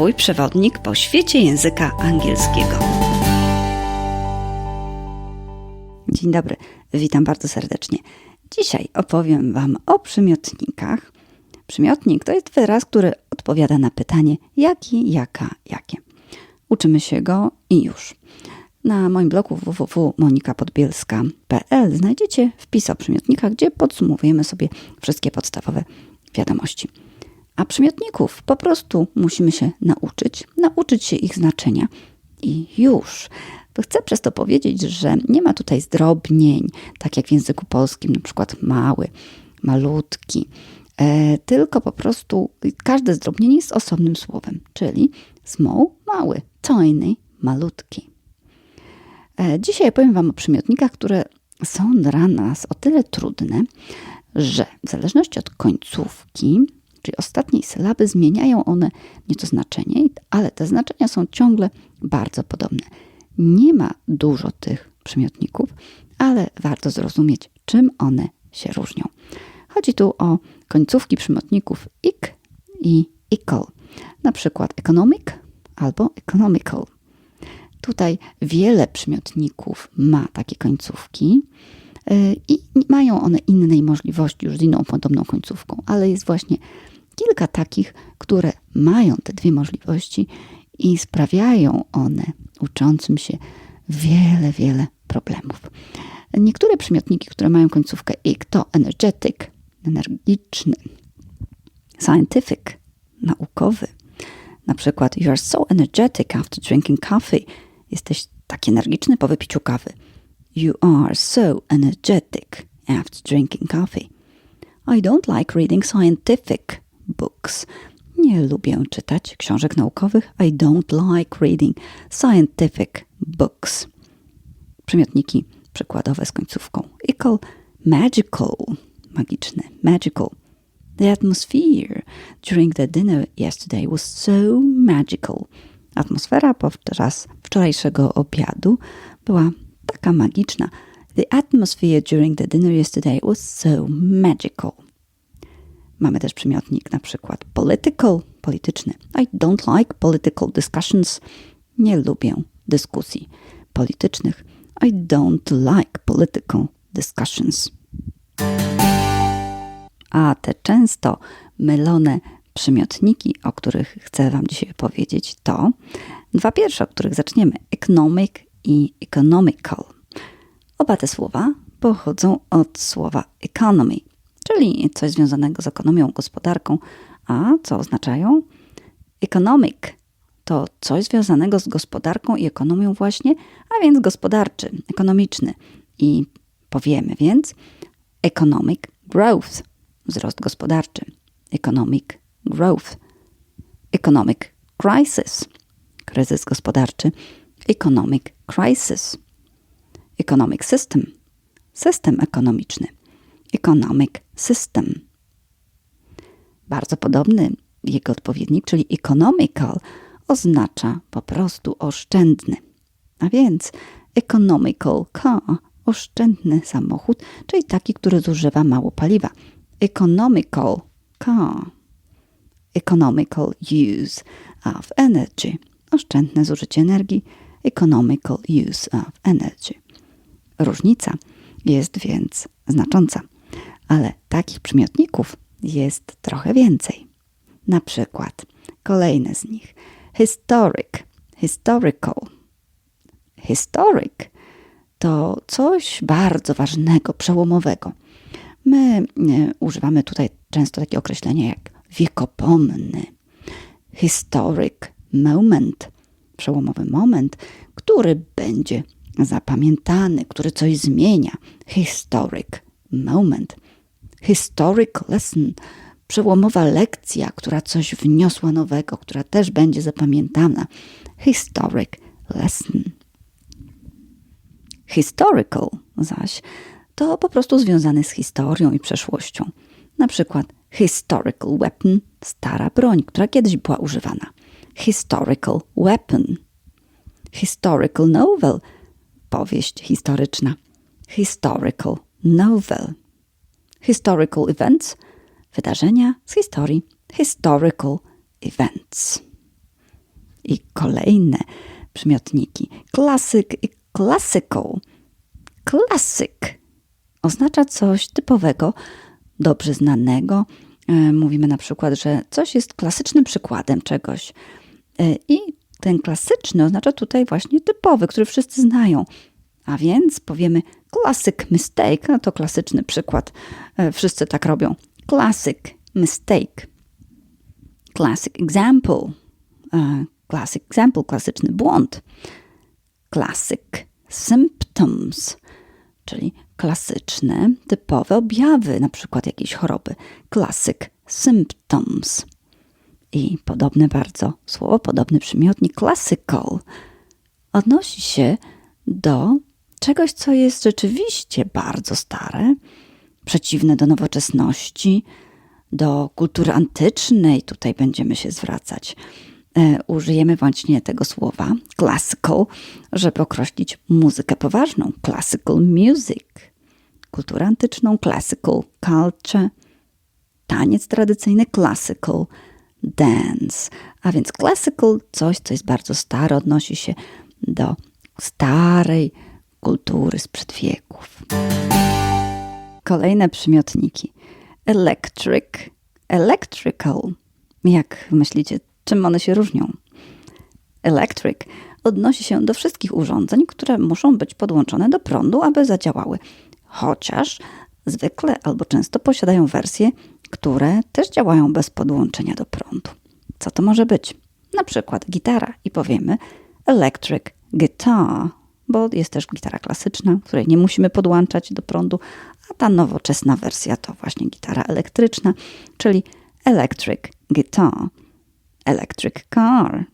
Twój przewodnik po świecie języka angielskiego. Dzień dobry, witam bardzo serdecznie. Dzisiaj opowiem Wam o przymiotnikach. Przymiotnik to jest wyraz, który odpowiada na pytanie jaki, jaka, jakie. Uczymy się go i już. Na moim blogu www.monikapodbielska.pl znajdziecie wpis o przymiotnikach, gdzie podsumowujemy sobie wszystkie podstawowe wiadomości. A przymiotników po prostu musimy się nauczyć, nauczyć się ich znaczenia i już. Chcę przez to powiedzieć, że nie ma tutaj zdrobnień, tak jak w języku polskim, na przykład mały, malutki, e, tylko po prostu każde zdrobnienie jest osobnym słowem, czyli small, mały, tiny, malutki. E, dzisiaj powiem Wam o przymiotnikach, które są dla nas o tyle trudne, że w zależności od końcówki, czyli ostatniej sylaby, zmieniają one nieco znaczenie, ale te znaczenia są ciągle bardzo podobne. Nie ma dużo tych przymiotników, ale warto zrozumieć, czym one się różnią. Chodzi tu o końcówki przymiotników ik i ikal, na przykład economic albo economical. Tutaj wiele przymiotników ma takie końcówki i mają one innej możliwości, już z inną podobną końcówką, ale jest właśnie kilka takich, które mają te dwie możliwości i sprawiają one uczącym się wiele, wiele problemów. Niektóre przymiotniki, które mają końcówkę ik, to energetic, energiczny, scientific, naukowy. Na przykład, you are so energetic after drinking coffee. Jesteś taki energiczny po wypiciu kawy. You are so energetic after drinking coffee. I don't like reading scientific books. Nie lubię czytać książek naukowych. I don't like reading scientific books. Przymiotniki przykładowe z końcówką ical, magical, magiczny, magical. The atmosphere during the dinner yesterday was so magical. Atmosfera podczas wczorajszego obiadu była taka magiczna. The atmosphere during the dinner yesterday was so magical. Mamy też przymiotnik na przykład political, polityczny. I don't like political discussions. Nie lubię dyskusji politycznych. I don't like political discussions. A te często mylone przymiotniki, o których chcę Wam dzisiaj powiedzieć, to dwa pierwsze, od których zaczniemy: economic i economical. Oba te słowa pochodzą od słowa economy, czyli coś związanego z ekonomią, gospodarką, a co oznaczają? Economic to coś związanego z gospodarką i ekonomią właśnie, a więc gospodarczy, ekonomiczny. I powiemy więc economic growth, wzrost gospodarczy, economic growth, economic crisis, kryzys gospodarczy, economic crisis, economic system, system ekonomiczny, economic system. Bardzo podobny jego odpowiednik, czyli economical, oznacza po prostu oszczędny. A więc economical car, oszczędny samochód, czyli taki, który zużywa mało paliwa. Economical car. Economical use of energy. Oszczędne zużycie energii. Economical use of energy. Różnica jest więc znacząca, ale takich przymiotników jest trochę więcej. Na przykład kolejne z nich. Historic, historical. Historic to coś bardzo ważnego, przełomowego. My używamy tutaj często takie określenia jak wiekopomny, historic moment, przełomowy moment, który będzie zapamiętany, który coś zmienia. Historic moment. Historic lesson, przełomowa lekcja, która coś wniosła nowego, która też będzie zapamiętana. Historic lesson. Historical zaś to po prostu związany z historią i przeszłością. Na przykład historical weapon, stara broń, która kiedyś była używana. Historical weapon. Historical novel, powieść historyczna. Historical novel. Historical events, wydarzenia z historii. Historical events. I kolejne przymiotniki. Klasyk i classical. Klasyk oznacza coś typowego, dobrze znanego. E, mówimy na przykład, że coś jest klasycznym przykładem czegoś. E, I ten klasyczny oznacza tutaj właśnie typowy, który wszyscy znają. A więc powiemy classic mistake, no to klasyczny przykład. E, wszyscy tak robią. Classic mistake. Classic example. Classic example, klasyczny błąd. Classic symptoms, czyli klasyczne, typowe objawy, na przykład jakiejś choroby. Classic symptoms. I podobne bardzo słowo, podobny przymiotnik classical odnosi się do czegoś, co jest rzeczywiście bardzo stare, przeciwne do nowoczesności, do kultury antycznej. Tutaj będziemy się zwracać. E, użyjemy właśnie tego słowa classical, żeby określić muzykę poważną. Classical music. Kulturę antyczną, classical culture. Taniec tradycyjny, classical dance. A więc classical, coś, co jest bardzo stare, odnosi się do starej kultury sprzed wieków. Kolejne przymiotniki. Electric, electrical. Jak myślicie, czym one się różnią? Electric odnosi się do wszystkich urządzeń, które muszą być podłączone do prądu, aby zadziałały. Chociaż zwykle albo często posiadają wersje, które też działają bez podłączenia do prądu. Co to może być? Na przykład gitara i powiemy electric guitar, bo jest też gitara klasyczna, której nie musimy podłączać do prądu, a ta nowoczesna wersja to właśnie gitara elektryczna, czyli electric guitar, electric car,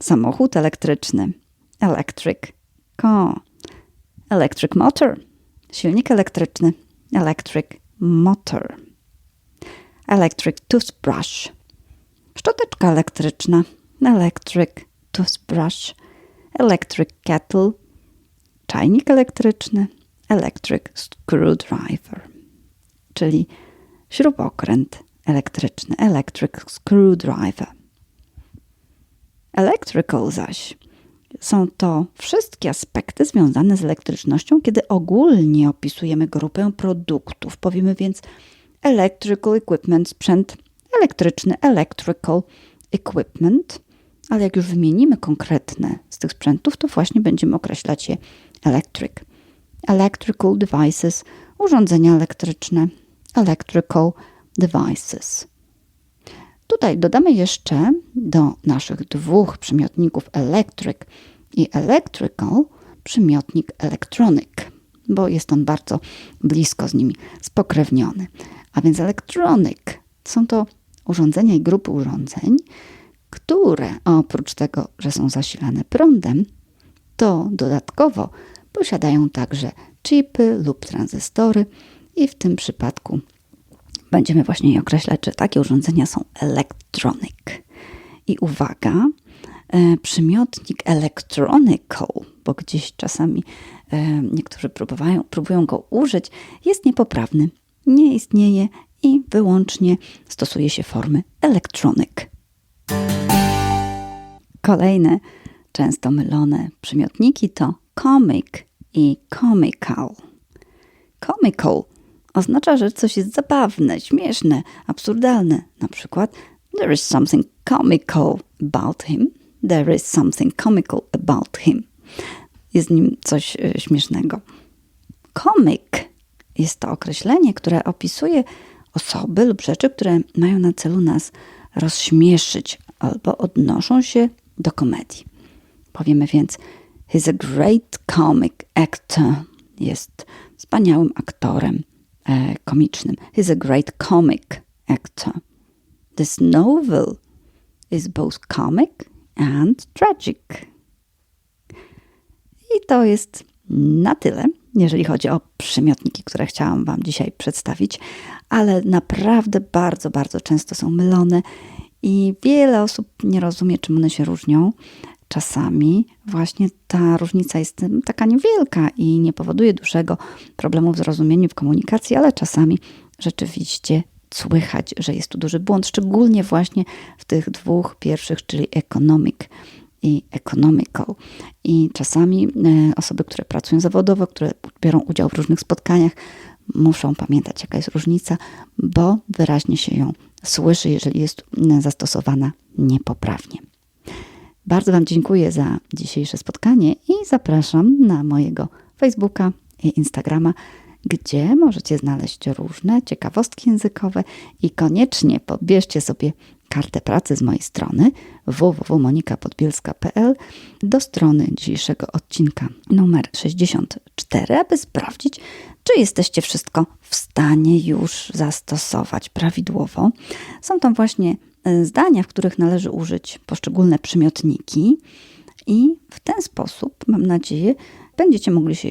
samochód elektryczny, electric car, electric motor, silnik elektryczny, electric motor, electric toothbrush, szczoteczka elektryczna, electric toothbrush, electric kettle, czajnik elektryczny, electric screwdriver, czyli śrubokręt elektryczny, electric screwdriver. Electrical zaś. Są to wszystkie aspekty związane z elektrycznością, kiedy ogólnie opisujemy grupę produktów. Powiemy więc electrical equipment, sprzęt elektryczny, electrical equipment, ale jak już wymienimy konkretne z tych sprzętów, to właśnie będziemy określać je electric. Electrical devices, urządzenia elektryczne, electrical devices. Tutaj dodamy jeszcze do naszych dwóch przymiotników electric i electrical przymiotnik electronic, bo jest on bardzo blisko z nimi spokrewniony. A więc electronic są to urządzenia i grupy urządzeń, które oprócz tego, że są zasilane prądem, to dodatkowo posiadają także chipy lub tranzystory i w tym przypadku będziemy właśnie je określać, że takie urządzenia są electronic. I uwaga, e, przymiotnik electronical, bo gdzieś czasami e, niektórzy próbują, próbują go użyć, jest niepoprawny. Nie istnieje i wyłącznie stosuje się formy electronic. Kolejne często mylone przymiotniki to comic i comical. Comical oznacza, że coś jest zabawne, śmieszne, absurdalne. Na przykład, there is something comical about him. There is something comical about him. Jest nim coś e, śmiesznego. Comic jest to określenie, które opisuje osoby lub rzeczy, które mają na celu nas rozśmieszyć albo odnoszą się do komedii. Powiemy więc, he's a great comic actor. Jest wspaniałym aktorem e, komicznym. He's a great comic actor. This novel is both comic and tragic. I to jest na tyle, jeżeli chodzi o przymiotniki, które chciałam Wam dzisiaj przedstawić, ale naprawdę bardzo, bardzo często są mylone i wiele osób nie rozumie, czym one się różnią. Czasami właśnie ta różnica jest taka niewielka i nie powoduje dużego problemu w zrozumieniu, w komunikacji, ale czasami rzeczywiście słychać, że jest tu duży błąd, szczególnie właśnie w tych dwóch pierwszych, czyli economic i economical. I czasami e, osoby, które pracują zawodowo, które biorą udział w różnych spotkaniach, muszą pamiętać, jaka jest różnica, bo wyraźnie się ją słyszy, jeżeli jest zastosowana niepoprawnie. Bardzo Wam dziękuję za dzisiejsze spotkanie i zapraszam na mojego Facebooka i Instagrama, gdzie możecie znaleźć różne ciekawostki językowe i koniecznie pobierzcie sobie kartę pracy z mojej strony www.monikapodbielska.pl do strony dzisiejszego odcinka numer 64, aby sprawdzić, czy jesteście wszystko w stanie już zastosować prawidłowo. Są tam właśnie e, zdania, w których należy użyć poszczególne przymiotniki i w ten sposób, mam nadzieję, będziecie mogli się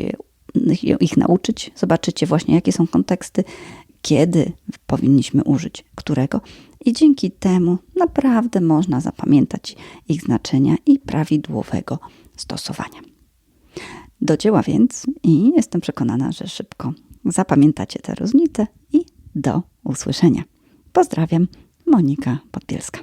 ich nauczyć. Zobaczycie właśnie, jakie są konteksty, kiedy powinniśmy użyć którego, i dzięki temu naprawdę można zapamiętać ich znaczenia i prawidłowego stosowania. Do dzieła więc i jestem przekonana, że szybko zapamiętacie te różnice i do usłyszenia. Pozdrawiam, Monika Podbielska.